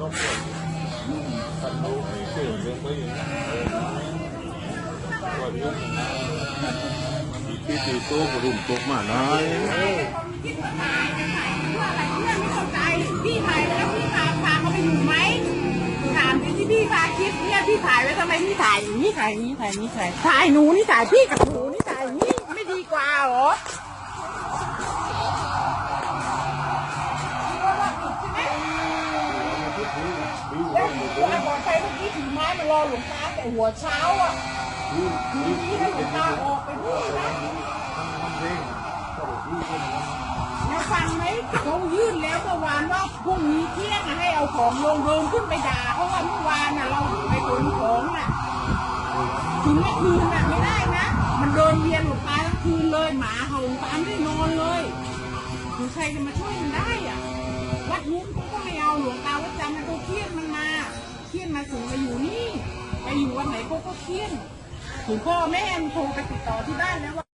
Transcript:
ต้องปวดตัดเขาให้เกิดเรื่องไปอย่างนี้ปวดเรื่ตีโต๊ะกระดุมตกมาหน่อยคิดว่าตายจะถ่ายเพื่ออะไรเพื่อนไม่เข้าใจพี่ถ่ายไปแล้วพี่พาพาเขาไปอยู่ไหมถามดิที่พี่พาคิดเนี่ยพี่ถ่ายไว้ทำไมพี่ถ่ายอย่างนี้ถ่ายอย่างนี้ถ่ายอย่างนี้ถ่ายถ่ายหนูนี่ถ่ายพี่กับหนูนี่ถ่ายอย่างนี้ไม่ดีกว่าเหรอ แล้วแล้วบอกไปเมื่อกี้ถือไม้มารอหลวงตาแต่หัวเช้าอะถือที่ให้หลวงตาออกไปพูดนะแล้วฟังไหมเขายื่นแล้วเมื่อวานว่าพรุ่งนี้เที่ยงให้เอาของลงเดินขึ้นไปด่าเพราะว่าเมื่อวานน่ะเราไปขนของน่ะถึงเมื่อคืนน่ะไม่ได้นะ มันเดินเวียนหลวงตาทั้งคืนเลยหมาเห่าหลวงตาไม่ได้นอนเลยคือใครจะมาช่วยมันได้อะวัดนู้นก็ มาสูงมาอยู่นี่ไปอยู่วันไหนเขาก็เครียดถึงพ่อแม่โทรไปติดต่อที่บ้านแล้วว่า